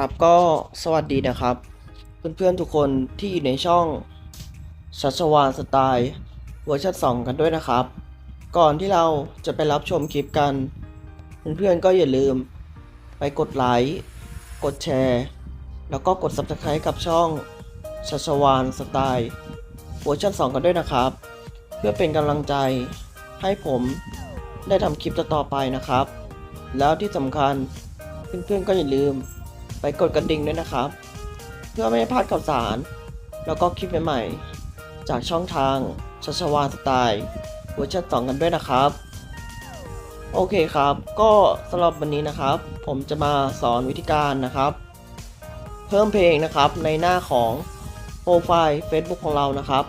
ครับก็สวัสดีนะครับ เพื่อนๆทุกคนที่อยู่ในช่องชัชวานสไตล์เวอร์ชัน2กันด้วยนะครับ ก่อนที่เราจะไปรับชมคลิปกัน เพื่อนๆก็อย่าลืมไปกดไลค์กดแชร์ แล้วก็กด Subscribe กับช่องชัชวานสไตล์เวอร์ชัน2กันด้วยนะครับ เพื่อเป็นกำลังใจให้ผมได้ทำคลิปต่อๆไปนะครับ แล้วที่สำคัญเพื่อนๆก็อย่าลืม ไปกดกระดิ่งด้วยนะครับ เพื่อไม่ให้พลาดข่าวสาร แล้วก็คลิปใหม่ๆ จากช่องทางชัชวานสไตล์เวอร์ชัน2กันด้วยนะครับ โอเคครับ ก็สำหรับวันนี้นะครับ ผมจะมาสอนวิธีการนะครับ เพิ่มเพลงนะครับในหน้าของโปรไฟล์ Facebook ของเรานะครับ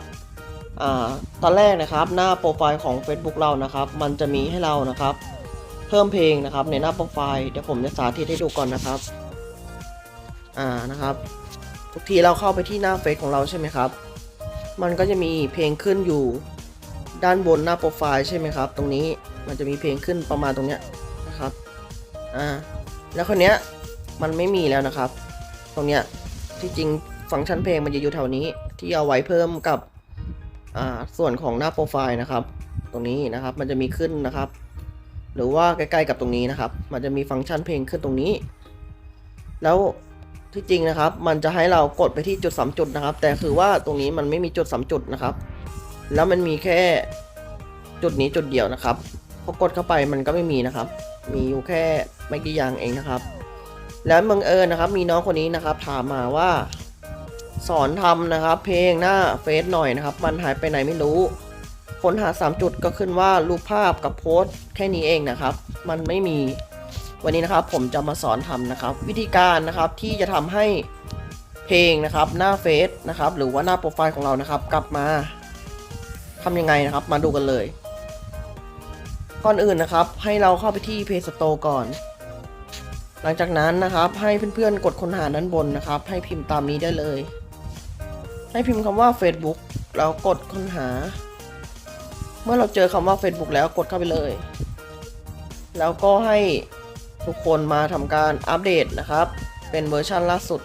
อ่าตอนแรกนะครับหน้าโปรไฟล์ของ Facebook เรานะครับ มันจะมีให้เรานะครับ เพิ่มเพลงนะครับในหน้าโปรไฟล์เดี๋ยวผมจะสาธิตให้ดูก่อนนะครับ อ่านะครับ ทุกทีเราเข้าไปที่หน้าเฟซของเราใช่ไหมครับ มันก็จะมีเพลงขึ้นอยู่ด้านบนหน้าโปรไฟล์ใช่ไหมครับ ตรงนี้มันจะมีเพลงขึ้นประมาณตรงเนี้ยนะครับ อ่า แล้วคนเนี้ยมันไม่มีแล้วนะครับ ตรงเนี้ยที่จริงฟังก์ชันเพลงมันจะอยู่แถวนี้ ที่เอาไว้เพิ่มกับอ่าส่วนของหน้าโปรไฟล์นะครับ ตรงนี้นะครับมันจะมีขึ้นนะครับ หรือว่าใกล้ๆกับตรงนี้นะครับ มันจะมีฟังก์ชันเพลงขึ้นตรงนี้ แล้ว ที่จริงนะครับ มันจะให้เรากดไปที่จุดสามจุดนะครับ แต่คือว่าตรงนี้มันไม่มีจุดสามจุดนะครับ แล้วมันมีแค่จุดนี้จุดเดียวนะครับพอกดเข้าไปมันก็ไม่มีนะครับ มีอยู่แค่ไม่กี่อย่างเองนะครับ แล้วบังเอิญนะครับ มีน้องคนนี้นะครับ ถามมาว่า สอนทำนะครับ เพลงหน้าเฟซหน่อยนะครับ มันหายไปไหนไม่รู้ค้นหา 3 จุดก็ขึ้นว่ารูปภาพกับโพสต์แค่นี้เองนะครับ มันไม่มี วันนี้นะครับผมจะมาสอนทำนะครับ วิธีการนะครับที่จะทำให้เพลงนะครับหน้าเฟซนะครับหรือว่าหน้าโปรไฟล์ของเรานะครับ กลับมาทำยังไงนะครับ มาดูกันเลย ก่อนอื่นนะครับ ให้เราเข้าไปที่ Play Store ก่อน หลังจากนั้นนะครับ ให้เพื่อนๆกดค้นหาด้านบนนะครับ ให้พิมพ์ตามนี้ได้เลย ให้พิมพ์คำว่า Facebook แล้วกดค้นหา เมื่อเราเจอคำว่า Facebook แล้วกดเข้าไปเลย แล้วก็ให้ ทุกคนมาทำการอัปเดตนะครับ เป็นเวอร์ชันล่าสุด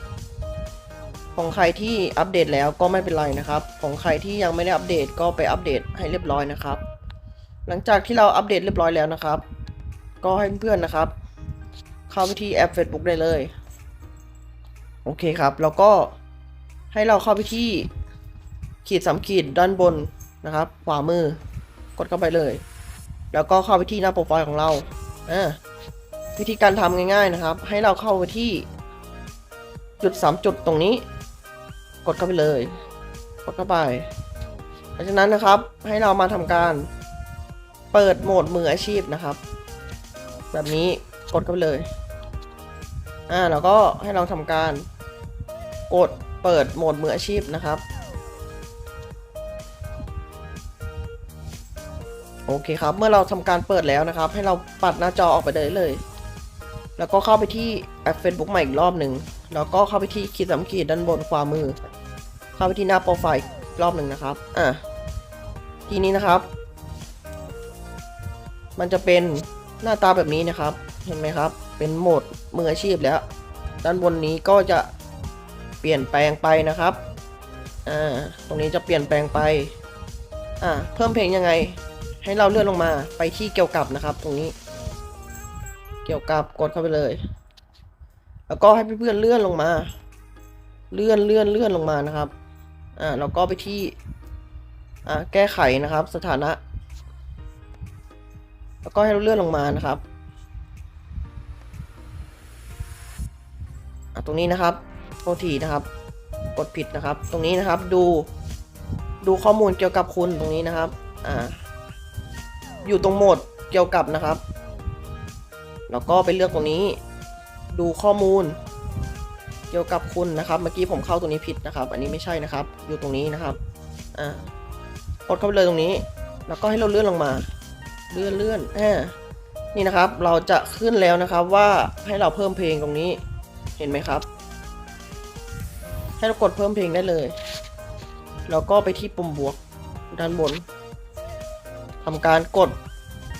ของใครที่อัปเดตแล้วก็ไม่เป็นไรนะครับ ของใครที่ยังไม่ได้อัปเดตก็ไปอัปเดตให้เรียบร้อยนะครับ หลังจากที่เราอัปเดตเรียบร้อยแล้วนะครับ ก็ให้เพื่อนๆนะครับ เข้าไปที่แอป Facebook ได้เลย โอเคครับ แล้วก็ให้เราเข้าไปที่ขีดสามขีดด้านบนนะครับ ขวามือกดเข้าไปเลย แล้วก็เข้าไปที่หน้าโปรไฟล์ของเราอ่า วิธีการทำง่ายๆนะครับ ให้เราเข้าไปที่จุดสามจุดตรงนี้ กดเข้าไปเลย กดเข้าไปหลังจากนั้นนะครับให้เรามาทำการเปิดโหมดมืออาชีพนะครับ แบบนี้กดเข้าไปเลยอ่าแล้วก็ให้เราทำการกดเปิดโหมดมืออาชีพนะครับ โอเคครับ เมื่อเราทำการเปิดแล้วนะครับ ให้เราปัดหน้าจอออกไปเลยเลย แล้วก็เข้าไปที่แอป Facebook ใหม่อีกรอบหนึ่งแล้วก็เข้าไปที่ขีดสามขีดด้านบนขวามือ เข้าไปที่หน้าโปรไฟล์รอบหนึ่งนะครับอะทีนี้นะครับ มันจะเป็นหน้าตาแบบนี้นะครับ เห็นไหมครับ เป็นโหมดมืออาชีพแล้ว ด้านบนนี้ก็จะเปลี่ยนแปลงไปนะครับอ่าตรงนี้จะเปลี่ยนแปลงไปอ่าเพิ่มเพลงยังไง ให้เราเลื่อนลงมาไปที่เกี่ยวกับนะครับ ตรงนี้ กี่ยวกับกดเข้าไปเลย แล้วก็ให้เพื่อนๆเลื่อนลงมา เลื่อนเลื่อนเลื่อนลงมานะครับ อ่าแล้วก็ไปที่อ่าแก้ไขนะครับ สถานะ แล้วก็ให้เราเลื่อนลงมานะครับอะตรงนี้นะครับโทษทีนะครับ กดผิดนะครับ ตรงนี้นะครับดูดูข้อมูลเกี่ยวกับคุณตรงนี้นะครับ อ่า อยู่ตรงโหมดเกี่ยวกับนะครับ แล้วก็ไปเลือกตรงนี้ดูข้อมูล เกี่ยวกับคุณนะครับ เมื่อกี้ผมเข้าตรงนี้ผิดนะครับ อันนี้ไม่ใช่นะครับ อยู่ตรงนี้นะครับอ่ากดเข้าไปเลยตรงนี้ แล้วก็ให้เราเลื่อนลงมา เลื่อนเลื่อนอ่านี่นะครับ เราจะขึ้นแล้วนะครับว่าให้เราเพิ่มเพลงตรงนี้ เห็นไหมครับ ให้เรากดเพิ่มเพลงได้เลย แล้วก็ไปที่ปุ่มบวกด้านบนทำการกด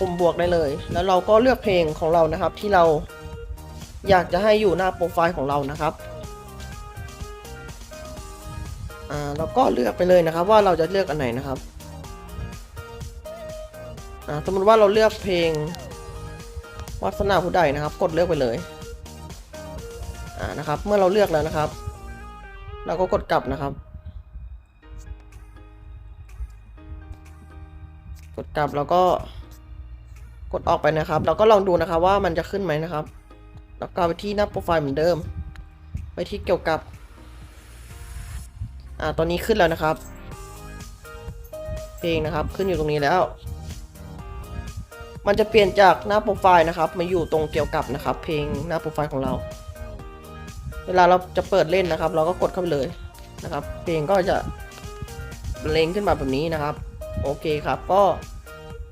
ปุ่มบวกได้เลย แล้วเราก็เลือกเพลงของเรานะครับ ที่เราอยากจะให้อยู่หน้าโปรไฟล์ของเรานะครับอ่าเราก็เลือกไปเลยนะครับ ว่าเราจะเลือกอันไหนนะครับอ่าสมมติว่าเราเลือกเพลงวัสนาผู้ใดนะครับ กดเลือกไปเลยอ่านะครับ เมื่อเราเลือกแล้วนะครับ เราก็กดกลับนะครับ กดกลับแล้วก็ กดออกไปนะครับเราก็ลองดูนะครับว่ามันจะขึ้นไหมนะครับ แล้วก็ไปที่หน้าโปรไฟล์เหมือนเดิม ไปที่เกี่ยวกับ อ่า ตอนนี้ขึ้นแล้วนะครับ เพลงนะครับ ขึ้นอยู่ตรงนี้แล้ว มันจะเปลี่ยนจากหน้าโปรไฟล์นะครับ มาอยู่ตรงเกี่ยวกับนะครับ เพลงหน้าโปรไฟล์ของเรา เวลาเราจะเปิดเล่นนะครับ เราก็กดเข้าไปเลยนะครับ เพลงก็จะเล็งขึ้นมาแบบนี้นะครับ โอเคครับ ก็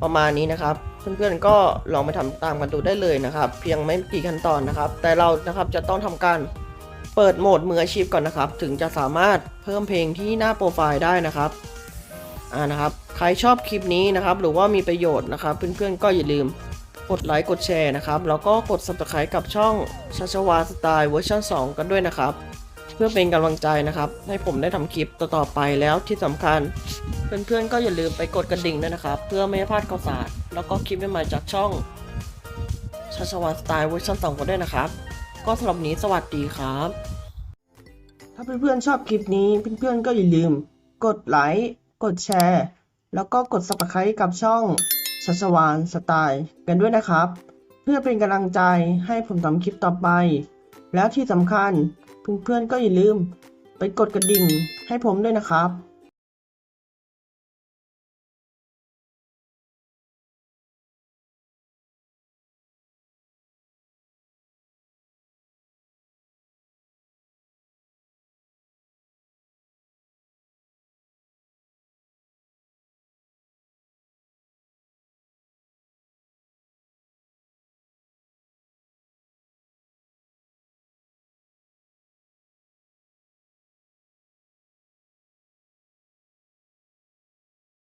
ประมาณนี้นะครับ เพื่อนๆก็ลองไปทำตามกันดูได้เลยนะครับ เพียงไม่กี่ขั้นตอนนะครับ แต่เรานะครับจะต้องทำการเปิดโหมดมืออาชีพก่อนนะครับ ถึงจะสามารถเพิ่มเพลงที่หน้าโปรไฟล์ได้นะครับอ่านะครับ ใครชอบคลิปนี้นะครับ หรือว่ามีประโยชน์นะครับ เพื่อนๆก็อย่าลืมกดไลค์กดแชร์นะครับ แล้วก็กด subscribe กับช่องชัชวาสไตล์เวอร์ชัน2 กันด้วยนะครับ เพื่อเป็นกำลังใจนะครับ ให้ผมได้ทำคลิปต่อๆไปแล้วที่สำคัญ เพื่อนๆก็อย่าลืมไปกดกระดิ่งด้วยนะครับ เพื่อไม่ให้พลาดข่าวสาร แล้วก็คลิปใหม่ๆจากช่องชัชวาสไตล์เวอร์ชัน2กันด้วยนะครับ ก็สำหรับวันนี้สวัสดีครับ ถ้าเพื่อนๆชอบคลิปนี้เพื่อนๆก็อย่าลืม กดไลค์กดแชร์ แล้วก็กด subscribe กับช่องชัชวานสไตล์กันด้วยนะครับ เพื่อเป็นกำลังใจให้ผมทำคลิปต่อไป แล้วที่สำคัญเพื่อนๆก็อย่าลืม ไปกดกระดิ่งให้ผมด้วยนะครับ